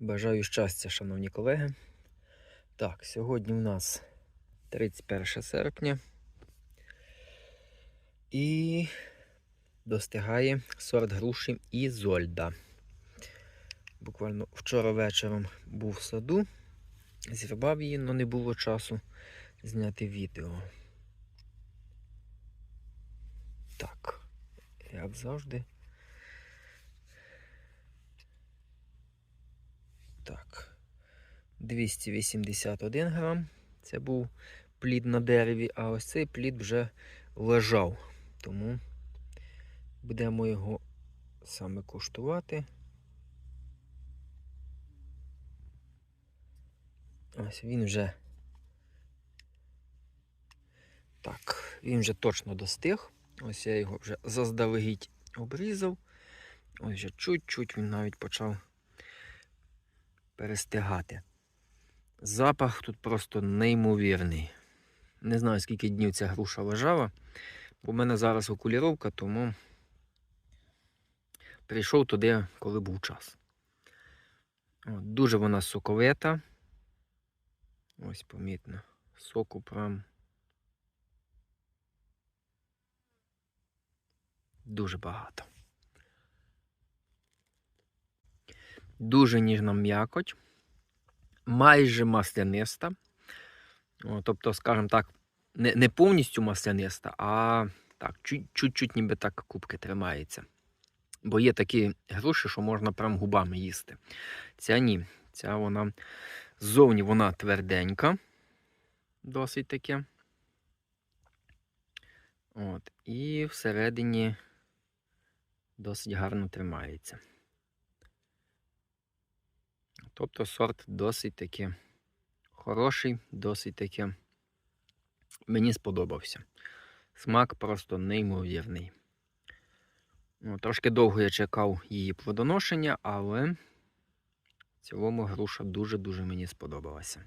Бажаю щастя, шановні колеги. Так, сьогодні у нас 31 серпня. І достигає сорт груші Ізольда. Буквально вчора вечором був в саду, зірвав її, але не було часу зняти відео. Так, як завжди. Так. 281 грам. Це був плід на дереві, а ось цей плід вже лежав. Тому будемо його саме куштувати. Ось він вже. Так, він вже точно достиг. Ось я його вже заздалегідь обрізав. Ось вже чуть-чуть він навіть почав перестигати. Запах тут просто неймовірний. Не знаю, скільки днів ця груша лежала. Бо в мене зараз окуліровка, тому прийшов туди, коли був час. От, дуже вона соковита. Ось помітно. Соку прям. Дуже багато. Дуже ніжна м'якоть, майже масляниста. Тобто, скажімо так, не, не повністю масляниста, а так, чуть-чуть ніби так кубки тримається. Бо є такі груші, що можна прям губами їсти. Ця ні. Ця вона ззовні вона тверденька, досить таке. От, І всередині досить гарно тримається. Тобто сорт досить таки хороший, досить таки мені сподобався. Смак просто неймовірний. Ну, Трошки довго я чекав її плодоношення, але в цілому груша дуже-дуже мені сподобалася.